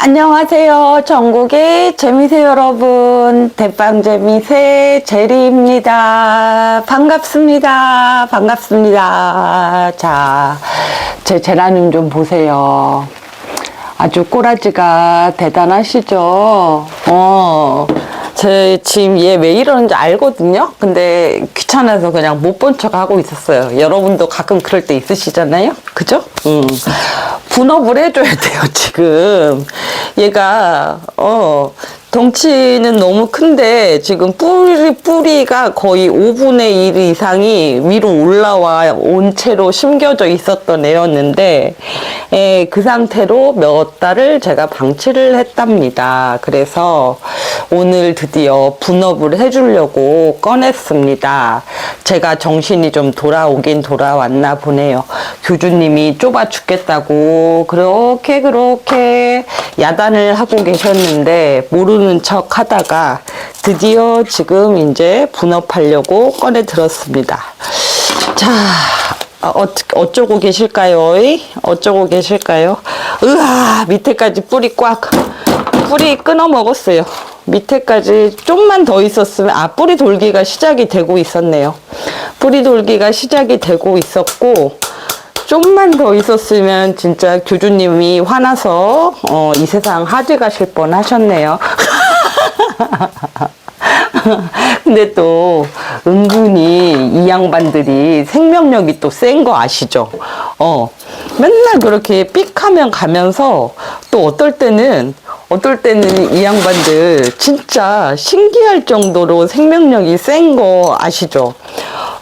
안녕하세요. 전국의 재미새 여러분. 대빵 재미새 제리입니다. 반갑습니다. 반갑습니다. 자, 제 제라늄 좀 보세요. 아주 꼬라지가 대단하시죠? 어. 제 지금 얘 왜 이러는지 알거든요? 근데 귀찮아서 그냥 못 본 척 하고 있었어요. 여러분도 가끔 그럴 때 있으시잖아요? 그죠? 음. 분업을 해줘야 돼요, 지금. 얘가, 어, 덩치는 너무 큰데 지금 뿌리, 뿌리가 거의 5분의 1 이상이 위로 올라와 온 채로 심겨져 있었던 애였는데 에, 그 상태로 몇 달을 제가 방치를 했답니다. 그래서 오늘 드디어 분업을 해주려고 꺼냈습니다. 제가 정신이 좀 돌아오긴 돌아왔나 보네요. 교주님이 좁아 죽겠다고 그렇게 그렇게 야단을 하고 계셨는데 모르 는 척 하다가 드디어 지금 이제 분업하려고 꺼내 들었습니다. 자, 어, 어쩌고 계실까요? 어쩌고 계실까요? 으아, 밑에까지 뿌리 꽉. 뿌리 끊어 먹었어요. 밑에까지 좀만 더 있었으면, 아, 뿌리 돌기가 시작이 되고 있었네요. 뿌리 돌기가 시작이 되고 있었고, 좀만 더 있었으면 진짜 교주님이 화나서, 어, 이 세상 하지 가실 뻔 하셨네요. 근데 또 은근히 이 양반들이 생명력이 또 센 거 아시죠? 어, 맨날 그렇게 삑하면 가면서 또 어떨 때는 어떨 때는 이 양반들 진짜 신기할 정도로 생명력이 센 거 아시죠?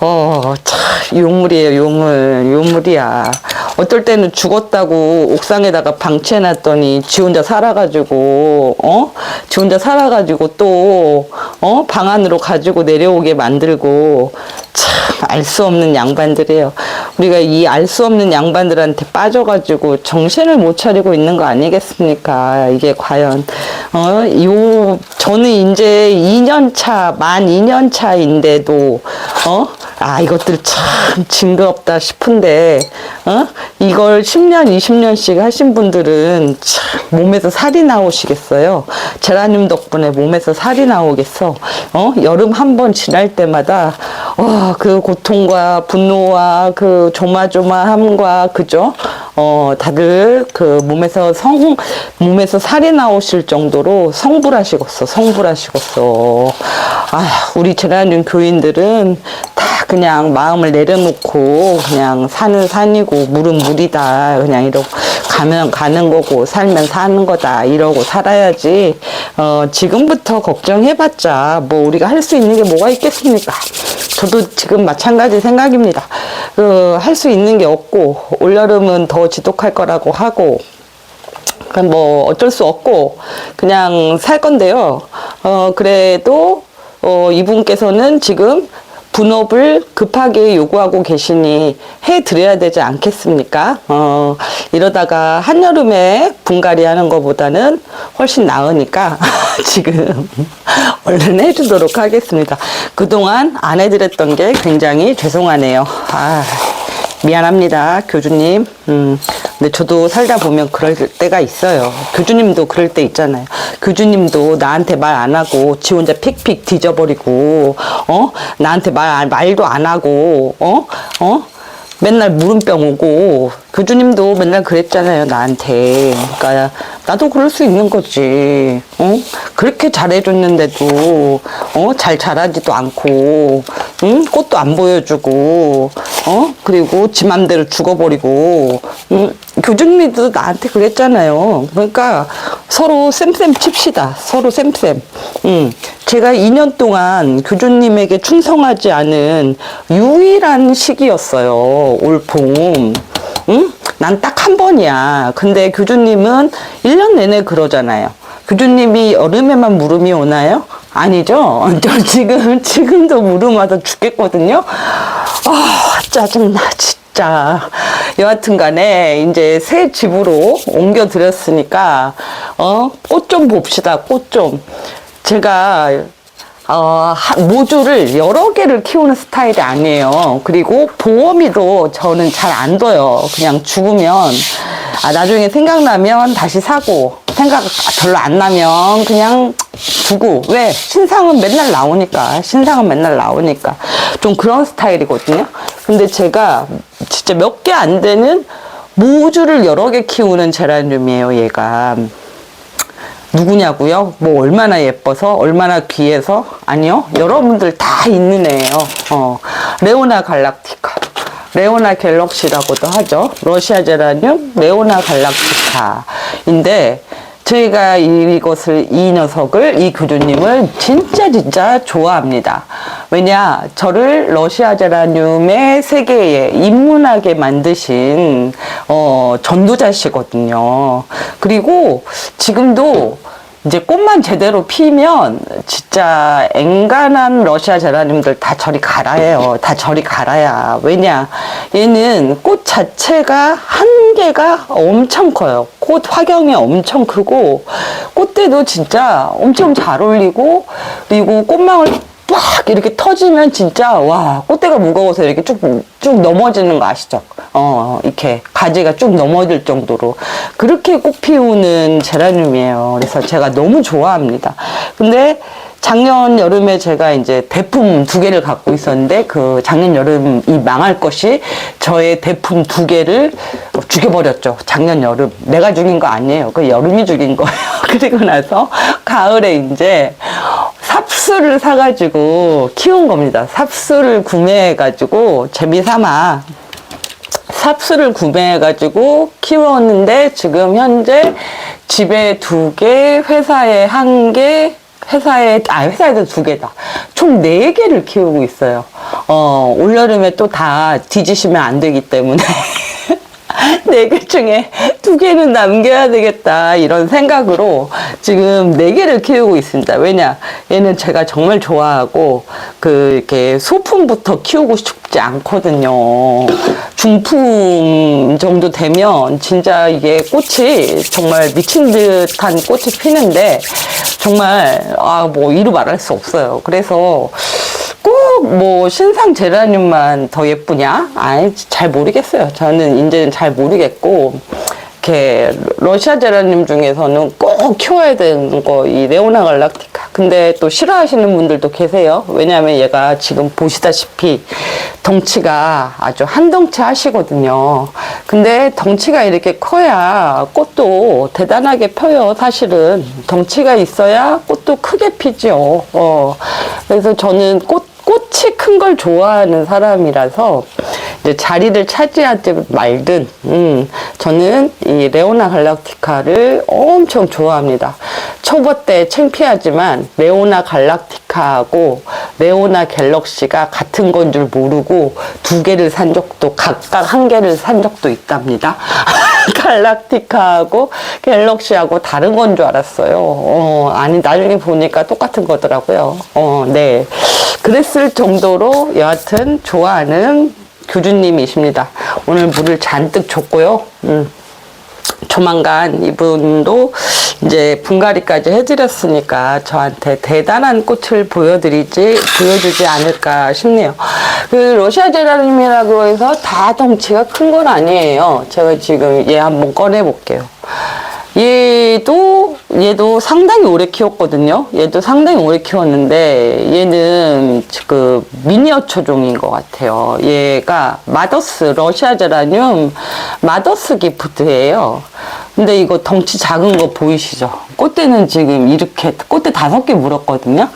어, 참, 요물이에요, 요물. 요물이야. 어떨 때는 죽었다고 옥상에다가 방치해놨더니 지 혼자 살아가지고, 어? 지 혼자 살아가지고 또, 어? 방 안으로 가지고 내려오게 만들고, 참, 알 수 없는 양반들이에요. 우리가 이 알 수 없는 양반들한테 빠져가지고 정신을 못 차리고 있는 거 아니겠습니까? 이게 과연, 어? 요, 저는 이제 2년 차, 만 2년 차인데도, 어? 아, 이것들 참 징그럽다 싶은데, 어? 이걸 10년, 20년씩 하신 분들은 참 몸에서 살이 나오시겠어요. 제라늄 덕분에 몸에서 살이 나오겠어. 어? 여름 한 번 지날 때마다, 와, 그 고통과 분노와 그 조마조마함과, 그죠? 어, 다들 그 몸에서 성, 몸에서 살이 나오실 정도로 성불하시겠어, 성불하시겠어. 아, 우리 제라늄 교인들은 다 그냥 마음을 내려놓고 그냥 산은 산이고 물은 물이다. 그냥 이러고 가면 가는 거고 살면 사는 거다. 이러고 살아야지. 어, 지금부터 걱정해봤자 뭐 우리가 할 수 있는 게 뭐가 있겠습니까? 저도 지금 마찬가지 생각입니다. 그, 할 수 있는 게 없고, 올여름은 더 지독할 거라고 하고, 그럼 뭐 어쩔 수 없고, 그냥 살 건데요. 어, 그래도, 어, 이분께서는 지금 분업을 급하게 요구하고 계시니 해드려야 되지 않겠습니까? 어, 이러다가 한여름에 분갈이 하는 것보다는 훨씬 나으니까 지금 얼른 해주도록 하겠습니다. 그동안 안 해드렸던 게 굉장히 죄송하네요. 아, 미안합니다, 교주님. 음, 근데 저도 살다 보면 그럴 때가 있어요. 교주님도 그럴 때 있잖아요. 교주님도 나한테 말 안 하고 지 혼자 픽픽 뒤져버리고, 어? 나한테 말, 말도 안 하고, 어? 어? 맨날 물음병 오고, 교주님도 맨날 그랬잖아요, 나한테. 그러니까, 나도 그럴 수 있는 거지. 어? 그렇게 잘해줬는데도, 어? 잘 자라지도 않고, 응? 꽃도 안 보여주고, 어? 그리고 지 맘대로 죽어버리고, 응? 교주님도 나한테 그랬잖아요. 그러니까 서로 쌤쌤 칩시다. 서로 쌤쌤. 응. 제가 2년 동안 교주님에게 충성하지 않은 유일한 시기였어요. 올 봄. 응? 난 딱 한 번이야. 근데 교주님은 1년 내내 그러잖아요. 교주님이 여름에만 물음이 오나요? 아니죠? 저 지금, 지금도 물음 와서 죽겠거든요? 아, 짜증나, 진짜. 여하튼 간에, 이제 새 집으로 옮겨 드렸으니까, 어, 꽃 좀 봅시다, 꽃 좀. 제가, 어, 하- 모주를 여러 개를 키우는 스타일이 아니에요. 그리고 보험이도 저는 잘 안 둬요. 그냥 죽으면, 아, 나중에 생각나면 다시 사고, 생각 별로 안 나면 그냥 두고. 왜? 신상은 맨날 나오니까. 신상은 맨날 나오니까. 좀 그런 스타일이거든요. 근데 제가 진짜 몇 개 안 되는 모주를 여러 개 키우는 제라늄이에요, 얘가. 누구냐고요? 뭐 얼마나 예뻐서 얼마나 귀해서. 아니요. 여러분들 다 있는 애예요. 어, 레오나 갈락티카. 레오나 갤럭시라고도 하죠. 러시아 제라늄 레오나 갈락티카인데 저희가 이것을 이 녀석을 이 교주님을 진짜 진짜 좋아합니다. 왜냐 저를 러시아 제라늄의 세계에 입문하게 만드신 어, 전도자시거든요. 그리고 지금도 이제 꽃만 제대로 피면 진짜 앵간한 러시아 제라늄들 다 저리 갈아요. 다 저리 갈아야. 왜냐? 얘는 꽃 자체가 한 개가 엄청 커요. 꽃 화경이 엄청 크고 꽃대도 진짜 엄청 잘 어울리고 그리고 꽃망울 빡 이렇게 터지면 진짜 와 꽃대가 무거워서 이렇게 쭉쭉 넘어지는 거 아시죠? 어 이렇게 가지가 쭉 넘어질 정도로 그렇게 꽃 피우는 제라늄이에요. 그래서 제가 너무 좋아합니다. 근데 작년 여름에 제가 이제 대품 두 개를 갖고 있었는데 그 작년 여름 이 망할 것이 저의 대품 두 개를 죽여버렸죠. 작년 여름. 내가 죽인 거 아니에요. 그 여름이 죽인 거예요. 그리고 나서 가을에 이제 삽수를 사가지고 키운 겁니다. 삽수를 구매해가지고 재미삼아 삽수를 구매해가지고 키웠는데 지금 현재 집에 두 개, 회사에 한 개, 회사에, 아, 회사에도 두 개다. 총 네 개를 키우고 있어요. 어, 올여름에 또 다 뒤지시면 안 되기 때문에. 네 개 중에 두 개는 남겨야 되겠다 이런 생각으로 지금 네 개를 키우고 있습니다. 왜냐 얘는 제가 정말 좋아하고 그 이렇게 소품부터 키우고 싶지 않거든요. 중품 정도 되면 진짜 이게 꽃이 정말 미친 듯한 꽃이 피는데 정말 아 뭐 이루 말할 수 없어요. 그래서 꼭 뭐 신상 제라늄만 더 예쁘냐? 아니 잘 모르겠어요. 저는 이제는 잘 모르겠고 이렇게 러시아 제라늄 중에서는 꼭 키워야 되는 거 이 레오나 갈락티카. 근데 또 싫어하시는 분들도 계세요. 왜냐하면 얘가 지금 보시다시피 덩치가 아주 한 덩치 하시거든요. 근데 덩치가 이렇게 커야 꽃도 대단하게 펴요. 사실은 덩치가 있어야 꽃도 크게 피죠. 어. 그래서 저는 꽃 꽃이 큰 걸 좋아하는 사람이라서 이제 자리를 차지하든 말든 음, 저는 이 레오나 갈락티카를 엄청 좋아합니다. 초보 때 창피하지만 레오나 갈락티카하고 레오나 갤럭시가 같은 건 줄 모르고 두 개를 산 적도 각각 한 개를 산 적도 있답니다. 갈락티카하고 갤럭시하고 다른 건 줄 알았어요. 어, 아니 나중에 보니까 똑같은 거더라고요. 어, 네. 그랬을 정도로 여하튼 좋아하는 교주님이십니다. 오늘 물을 잔뜩 줬고요. 음. 조만간 이분도 이제 분갈이까지 해드렸으니까 저한테 대단한 꽃을 보여드리지 보여주지 않을까 싶네요. 그 러시아 제라늄이라고 해서 다 덩치가 큰 건 아니에요. 제가 지금 얘 한번 꺼내 볼게요. 얘도 얘도 상당히 오래 키웠거든요. 얘도 상당히 오래 키웠는데 얘는 그 미니어처 종인 것 같아요. 얘가 마더스 러시아 제라늄 마더스 기프트예요. 근데 이거 덩치 작은 거 보이시죠? 꽃대는 지금 이렇게 꽃대 다섯 개 물었거든요.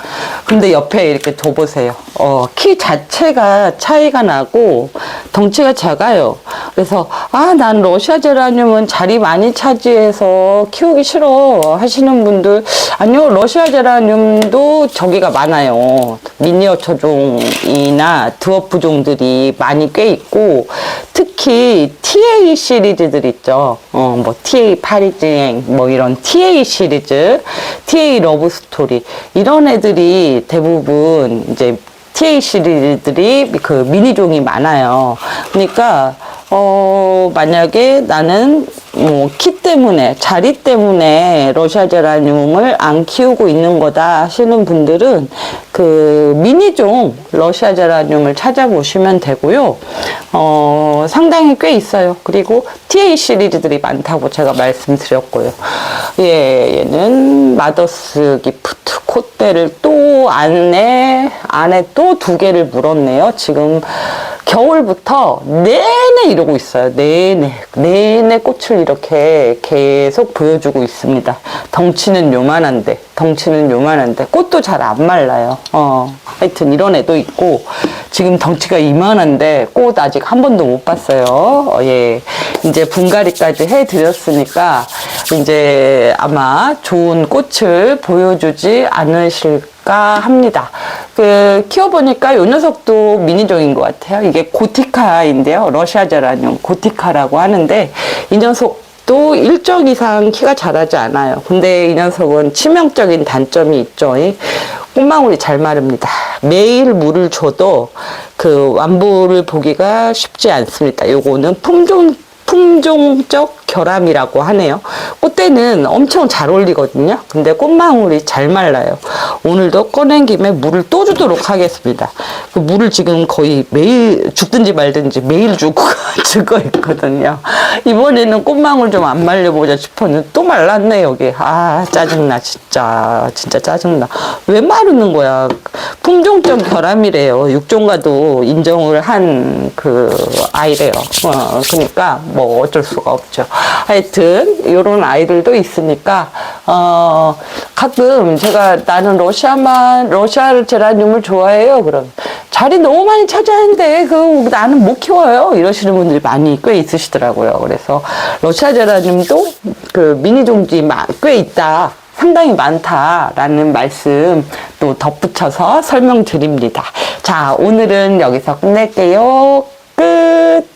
근데 옆에 이렇게 둬보세요. 어, 키 자체가 차이가 나고 덩치가 작아요. 그래서 아, 난 러시아 제라늄은 자리 많이 차지해서 키우기 싫어 하시는 분들 아니요, 러시아 제라늄도 저기가 많아요. 미니어처 종이나 드워프 종들이 많이 꽤 있고 특히 TA 시리즈들 있죠. 어, 뭐 TA 파리지행 뭐 이런 TA 시리즈, TA 러브 스토리 이런 애들이 대부분 이제 TA 시리즈들이 그 미니종이 많아요. 그러니까 어, 만약에 나는 뭐 키 때문에 자리 때문에 러시아 제라늄을 안 키우고 있는 거다 하시는 분들은 그 미니종 러시아 제라늄을 찾아보시면 되고요. 어, 상당히 꽤 있어요. 그리고 TA 시리즈들이 많다고 제가 말씀드렸고요. 예, 얘는 마더스 기프트 콧대를 또 안에 안에 또 두 개를 물었네요. 지금 겨울부터 내내 이러고 있어요. 내내 내내 꽃을 이렇게 계속 보여주고 있습니다. 덩치는 요만한데 덩치는 요만한데 꽃도 잘 안 말라요. 어 하여튼 이런 애도 있고 지금 덩치가 이만한데 꽃 아직 한 번도 못 봤어요. 어, 예 이제 분갈이까지 해 드렸으니까 이제 아마 좋은 꽃을 보여주지 않으실까 합니다. 그 키워보니까 요 녀석도 미니종인 것 같아요. 이게 고티카인데요. 러시아 제라늄 고티카라고 하는데 이 녀석 도 일정 이상 키가 자라지 않아요. 근데 이 녀석은 치명적인 단점이 있죠. 이 꽃망울이 잘 마릅니다. 매일 물을 줘도 그 완부를 보기가 쉽지 않습니다. 요거는 품종 품종적 결함이라고 하네요. 꽃대는 엄청 잘 올리거든요. 근데 꽃망울이 잘 말라요. 오늘도 꺼낸 김에 물을 또 주도록 하겠습니다. 그 물을 지금 거의 매일 죽든지 말든지 매일 주고 주고 있거든요. 이번에는 꽃망울 좀 안 말려보자 싶었는데 또 말랐네 여기. 아 짜증나 진짜 진짜 짜증나. 왜 마르는 거야? 품종적 결함이래요. 육종과도 인정을 한 그 아이래요. 어, 그러니까 뭐 어쩔 수가 없죠. 하여튼 이런 아이들도 있으니까 어 가끔 제가 나는 러시아만 러시아 제라늄을 좋아해요. 그럼 자리 너무 많이 차지하는데 그 나는 못 키워요. 이러시는 분들이 많이 꽤 있으시더라고요. 그래서 러시아 제라늄도 그 미니 종지 마- 꽤 있다. 상당히 많다라는 말씀 또 덧붙여서 설명드립니다. 자, 오늘은 여기서 끝낼게요. 끝!